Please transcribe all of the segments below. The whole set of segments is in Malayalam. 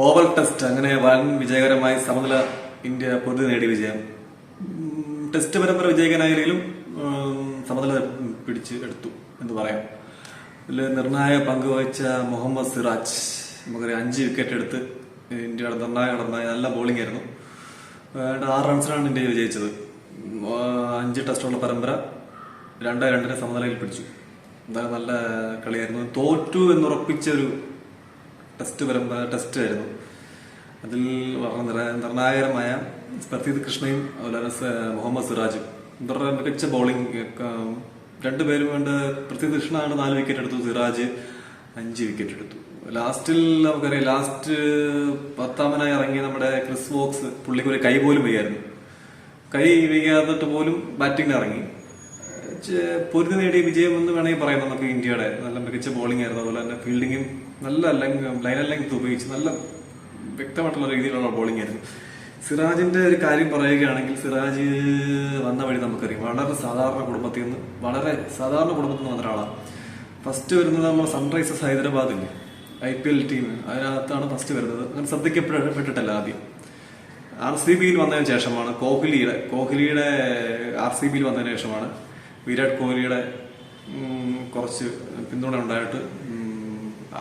ഓവൽ ടെസ്റ്റ് അങ്ങനെ വൻ വിജയകരമായി സമനില ഇന്ത്യ പൊതു നേടിയ വിജയം. ടെസ്റ്റ് പരമ്പര വിജയകനായാലും സമനില പിടിച്ച് എടുത്തു എന്ന് പറയാം. ഇതിൽ നിർണായക പങ്ക് വഹിച്ച മുഹമ്മദ് സിറാജ് നമുക്കൊരു അഞ്ച് വിക്കറ്റ് എടുത്ത് ഇന്ത്യയുടെ നിർണായക നടന്ന നല്ല ബോളിംഗ് ആയിരുന്നു. ആറ് റൺസിനാണ് ഇന്ത്യ വിജയിച്ചത്. അഞ്ച് ടെസ്റ്റുള്ള പരമ്പര രണ്ട് രണ്ടിനെ സമനിലയിൽ പിടിച്ചു. എന്തായാലും നല്ല കളിയായിരുന്നു. തോറ്റു എന്നുറപ്പിച്ച ഒരു ടെസ്റ്റ് പരമ്പര ടെസ്റ്റ് ആയിരുന്നു. അതിൽ വളരെ നിർണായകരമായ പ്രതീത് കൃഷ്ണയും അതുപോലെ മുഹമ്മദ് സിറാജും. ഇവരുടെ മികച്ച ബൗളിംഗ് രണ്ടുപേരും വേണ്ട പ്രതീത് കൃഷ്ണാണ് നാല് വിക്കറ്റ് എടുത്തു സിറാജ് അഞ്ച് വിക്കറ്റ് എടുത്തു. ലാസ്റ്റിൽ നമുക്കറിയാം ലാസ്റ്റ് പത്താമനായി ഇറങ്ങി നമ്മുടെ ക്രിസ് വോക്സ് പുള്ളിക്ക് ഒരു കൈ പോലും വയ്യായിരുന്നു. കൈ വയ്യാതിട്ട് പോലും ബാറ്റിംഗിന് ഇറങ്ങി. പൊരുതി നേടിയ വിജയം എന്ന് വേണമെങ്കിൽ പറയാം. നമുക്ക് ഇന്ത്യയുടെ നല്ല മികച്ച ബോളിംഗ് ആയിരുന്നു. അതുപോലെ തന്നെ ഫീൽഡിങ്ങും നല്ല ലൈനൽ ലെങ്ത് ഉപയോഗിച്ച് നല്ല വ്യക്തമായിട്ടുള്ള രീതിയിലുള്ള ബോളിംഗ് ആയിരുന്നു. സിറാജിന്റെ ഒരു കാര്യം പറയുകയാണെങ്കിൽ സിറാജ് വന്ന വഴി നമുക്കറിയാം. വളരെ സാധാരണ കുടുംബത്തിൽ നിന്ന് വളരെ സാധാരണ കുടുംബത്തിൽ നിന്ന് വന്ന ഒരാളാണ്. ഫസ്റ്റ് വരുന്നത് നമ്മൾ സൺറൈസേഴ്സ് ഹൈദരാബാദ് ഇല്ലേ? ഐ പി എൽ ടീം അതിനകത്താണ് ഫസ്റ്റ് വരുന്നത്. അങ്ങനെ ശ്രദ്ധിക്കപ്പെട്ടിട്ടല്ല ആദ്യം. ആർ സി ബിയിൽ വന്നതിന് ശേഷമാണ്. കോഹ്ലിയുടെ കോഹ്ലിയുടെ ആർ സി ബിയിൽ വന്നതിന് ശേഷമാണ്. വിരാട് കോഹ്ലിയുടെ കുറച്ച് പിന്തുണ ഉണ്ടായിട്ട്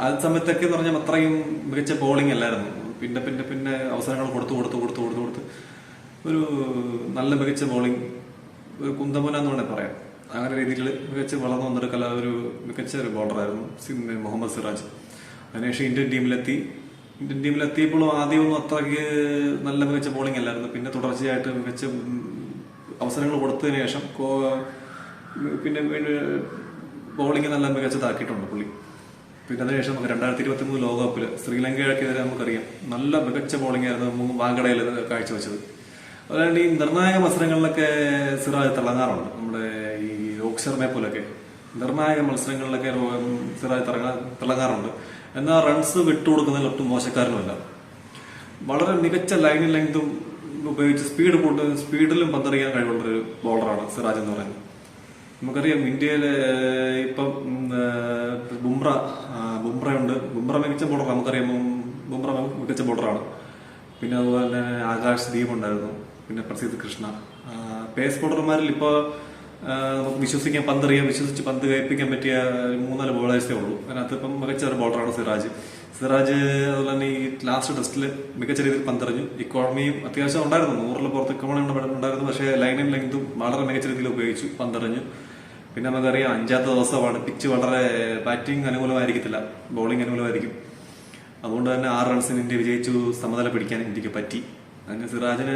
ആ സമയത്തൊക്കെ എന്ന് പറഞ്ഞാൽ അത്രയും മികച്ച ബോളിംഗ് അല്ലായിരുന്നു. പിന്നെ പിന്നെ പിന്നെ അവസരങ്ങൾ കൊടുത്തു കൊടുത്തു കൊടുത്തു കൊടുത്തു കൊടുത്ത് ഒരു നല്ല മികച്ച ബോളിംഗ് ഒരു കുന്തമുന എന്ന് വേണേൽ പറയാം. അങ്ങനെ രീതിയിൽ മികച്ച വളർന്നു വന്നൊരു കല ഒരു മികച്ച ഒരു ബോളറായിരുന്നു മുഹമ്മദ് സിറാജ്. അതിനുശേഷം ഇന്ത്യൻ ടീമിലെത്തി. ഇന്ത്യൻ ടീമിലെത്തിയപ്പോഴും ആദ്യമൊന്നും അത്രയ്ക്ക് നല്ല മികച്ച ബോളിംഗ് അല്ലായിരുന്നു. പിന്നെ തുടർച്ചയായിട്ട് മികച്ച അവസരങ്ങൾ കൊടുത്തതിന് ശേഷം പിന്നെ ബോളിംഗ് നല്ല മികച്ചതാക്കിയിട്ടുണ്ട് പുള്ളി. പിന്നെ അതിനുശേഷം നമുക്ക് രണ്ടായിരത്തി ഇരുപത്തി മൂന്ന് ലോകകപ്പിൽ ശ്രീലങ്കയ്ക്കെതിരെ നമുക്കറിയാം. നല്ല മികച്ച ബോളിംഗ് ആയിരുന്നു വാങ്കടയിൽ കാഴ്ചവെച്ചത്. അതുകൊണ്ട് ഈ നിർണായക മത്സരങ്ങളിലൊക്കെ സിറാജ് തിളങ്ങാറുണ്ട്. നമ്മുടെ ഈ രോഹിത് ശർമ്മയെ പോലൊക്കെ നിർണായക മത്സരങ്ങളിലൊക്കെ സിറാജ് തിളങ്ങാ തിളങ്ങാറുണ്ട്. എന്നാൽ റൺസ് വിട്ടുകൊടുക്കുന്നതിൽ ഒട്ടും മോശക്കാരനുമല്ല. വളരെ മികച്ച ലൈൻ ലെങ്തും ഉപയോഗിച്ച് സ്പീഡ് കൂട്ട് സ്പീഡിലും പന്തറിയാൻ കഴിവുള്ള ഒരു ബോളറാണ് സിറാജ് എന്ന് പറയുന്നത്. നമുക്കറിയാം ഇന്ത്യയിൽ ഇപ്പം ബുംറ ബുംറയുണ്ട്. ബുംറ മികച്ച ബോളർ നമുക്കറിയാം ബുംറ മികച്ച ബോളറാണ് പിന്നെ അതുപോലെ തന്നെ ആകാശ് ദീപ് ഉണ്ടായിരുന്നു പിന്നെ പ്രസീദ് കൃഷ്ണ. പേസ് ബോളർമാരിൽ ഇപ്പോൾ നമുക്ക് വിശ്വസിക്കാൻ പന്തെറിയാൻ വിശ്വസിച്ച് പന്ത് കയപ്പിക്കാൻ പറ്റിയ മൂന്നാൽ ബോളേഴ്സേ ഉള്ളൂ. അതിനകത്ത് ഇപ്പം മികച്ച ഒരു ബോളറാണ് സിറാജ്. സിറാജ് അതുപോലെ തന്നെ ഈ ലാസ്റ്റ് ടെസ്റ്റിൽ മികച്ച രീതിയിൽ പന്തെറിഞ്ഞു. ഇക്കോണമിയും അത്യാവശ്യം ഉണ്ടായിരുന്നു. നൂറിൽ പുറത്ത് ഇക്കോണമി ഉണ്ടായിരുന്നു. പക്ഷേ ലൈനും ലെങ്തും വളരെ മികച്ച രീതിയിൽ ഉപയോഗിച്ചു പന്തെറിഞ്ഞു. പിന്നെ നമുക്കറിയാം അഞ്ചാമത്തെ ദിവസമാണ്. പിച്ച് വളരെ ബാറ്റിംഗ് അനുകൂലമായിരിക്കത്തില്ല. ബോളിംഗ് അനുകൂലമായിരിക്കും. അതുകൊണ്ട് തന്നെ ആറ് റൺസിന് ഇന്ത്യ വിജയിച്ചു. സമനില പിടിക്കാൻ ഇന്ത്യയ്ക്ക് പറ്റി. അങ്ങനെ സിറാജിന്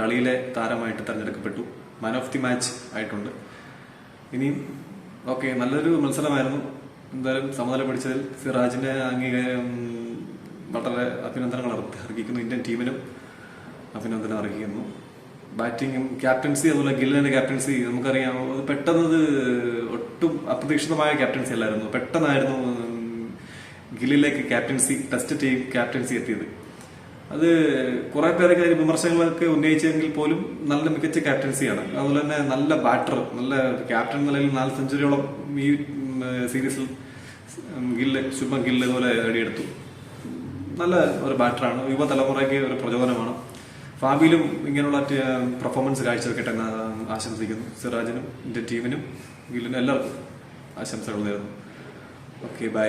കളിയിലെ താരമായിട്ട് തെരഞ്ഞെടുക്കപ്പെട്ടു. മാൻ ഓഫ് ദി മാച്ച് ആയിട്ടുണ്ട്. ഇനിയും ഓക്കെ നല്ലൊരു മത്സരമായിരുന്നു. എന്തായാലും സമനില പിടിച്ചതിൽ സിറാജിന്റെ അംഗീകാരം വളരെ അഭിനന്ദനങ്ങൾ അർഹിക്കുന്നു. ഇന്ത്യൻ ടീമിനും അഭിനന്ദനം അർഹിക്കുന്നു. ബാറ്റിങ്ങും ക്യാപ്റ്റൻസി അതുപോലെ ഗില്ലിന്റെ ക്യാപ്റ്റൻസി നമുക്കറിയാം. പെട്ടെന്ന് ഒട്ടും അപ്രതീക്ഷിതമായ ക്യാപ്റ്റൻസി അല്ലായിരുന്നു. പെട്ടെന്നായിരുന്നു ഗില്ലിലേക്ക് ക്യാപ്റ്റൻസി ടെസ്റ്റ് ടീം ക്യാപ്റ്റൻസി എത്തിയത്. അത് കുറെ പേരൊക്കെ അതിന് വിമർശനങ്ങളൊക്കെ ഉന്നയിച്ചെങ്കിൽ പോലും നല്ല മികച്ച ക്യാപ്റ്റൻസിയാണ്. അതുപോലെ തന്നെ നല്ല ബാറ്റർ നല്ല ക്യാപ്റ്റൻ നിലയിൽ നാല് സെഞ്ചുറിയോളം ഈ സീരീസിൽ ഗില്ല് ശുഭം ഗില്ല് അതുപോലെ നേടിയെടുത്തു. നല്ല ഒരു ബാറ്ററാണ്. യുവതലമുറയ്ക്ക് ഒരു പ്രചോദനമാണ്. ഫാബിയിലും ഇങ്ങനെയുള്ള പെർഫോമൻസ് കാഴ്ച വെക്കട്ടെ എന്ന് ആശംസിക്കുന്നു. സിറാജിനും എന്റെ ടീമിനും ഗില്ലിനും എല്ലാവർക്കും ആശംസകൾ നേരുന്നു. Okay bye